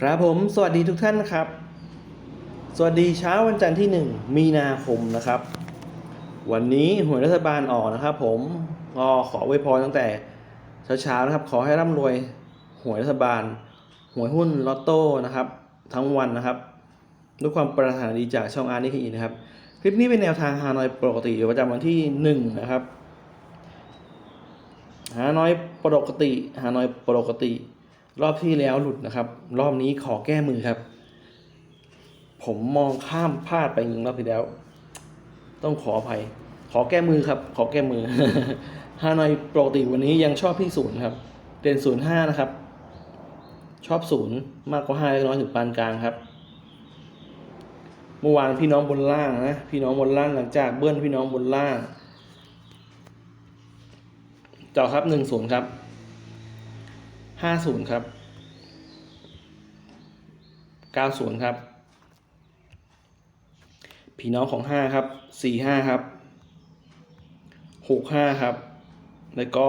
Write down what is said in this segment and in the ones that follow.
ครับผมสวัสดีทุกท่านนะครับ สวัสดีเช้าวันจันทร์ที่ 1 มีนาคมนะครับ วันนี้หวยรัฐบาลออกนะครับผมก็ขอไว้พรตั้งแต่เช้าๆนะครับ ขอให้ร่ำรวยหวยรัฐบาลหวยหุ้นลอตโต้นะครับ ทั้งวันนะครับด้วยความปรารถนาดีจากช่องอาร์นิคีนะครับ คลิปนี้เป็นแนวทางฮานอยปกติประจำวันที่ 1 นะครับฮานอยปกติฮานอยปกติ รอบที่แล้วหลุดนะครับ รอบนี้ขอแก้มือครับ ผมมองข้ามพลาดไปหนึ่งรอบที่แล้ว ต้องขออภัย ขอแก้มือครับ ขอแก้มือฮานอยปกติวันนี้ยังชอบที่ศูนย์ครับเด่นศูนย์ห้านะครับ ชอบศูนย์มากกว่าห้าเล็กน้อยถึงปานกลางครับเมื่อวานพี่น้องบนล่างนะพี่น้องบนล่างหลังจากเบิ้ลพี่น้องบนล่างเจาะครับหนึ่งศูนย์ครับ ห้าศูนย์ครับเก้าศูนย์ครับ พี่น้องของห้าครับสี่ห้าครับหกห้าครับ แล้วก็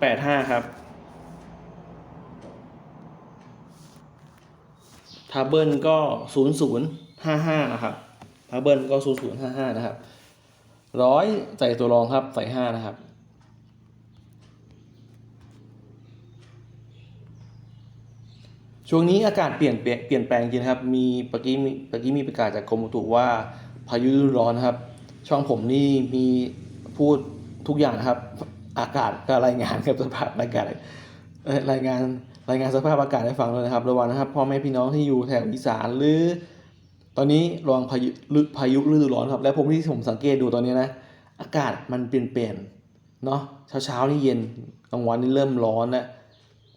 แปดห้าครับ ทาเบิลก็ศูนย์ศูนย์ห้าห้านะครับทาเบิลก็ศูนย์ศูนย์ห้าห้านะครับร้อยใส่ตัวรองครับ ใส่ห้านะครับ ช่วงนี้อากาศเปลี่ยนเปลี่ยนแปลงจริงนครับ มีเมื่อกี้มีเมื่อกี้มีประกาศจากกรมอุตุว่าพายุฤดูร้อนครับ ช่องผมนี่มีพูดทุกอย่างนะครับ อากาศก็รายงานครับสภาพอากาศรายงานรายงานสภาพอากาศให้ฟังด้วยนะครับ ระวังนะครับพ่อแม่พี่น้องที่อยู่แถบอีสานหรือ ตอนนี้ระวังพายุพายุฤดูร้อนครับ และผมที่ผมสังเกตดูตอนนี้นะ อากาศมันเปลี่ยนเปลี่ยนเนาะเช้าเช้านี่เย็นกลางวันนี่เริ่มร้อนแล้ว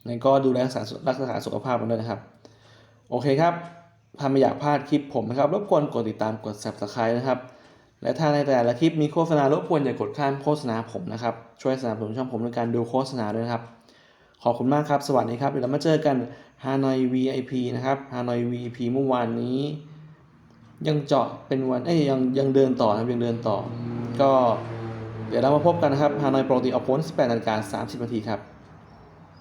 งั้นก็ดูแลรักษารักษาสุขภาพกันด้วยนะครับ โอเคครับ ถ้าไม่อยากพลาดคลิปผมนะครับ รบกวนกดติดตามกด subscribe นะครับ และถ้าในแต่ละคลิปมีโฆษณารบกวนอย่ากดข้ามโฆษณาผมนะครับ ช่วยสนับสนุนช่องผมในการดูโฆษณาด้วยครับ ขอบคุณมากครับ สวัสดีครับ เดี๋ยวเรามาเจอกัน Hanoi VIP นะครับ Hanoi VIP เมื่อวานนี้ ยังเจาะเป็นวันเอ้ยยังยังเดินต่อนะครับยังเดินต่อ ก็เดี๋ยวเรามาพบกันนะครับ Hanoi ปกติออกพ้น18นาฬิกา30นาทีครับ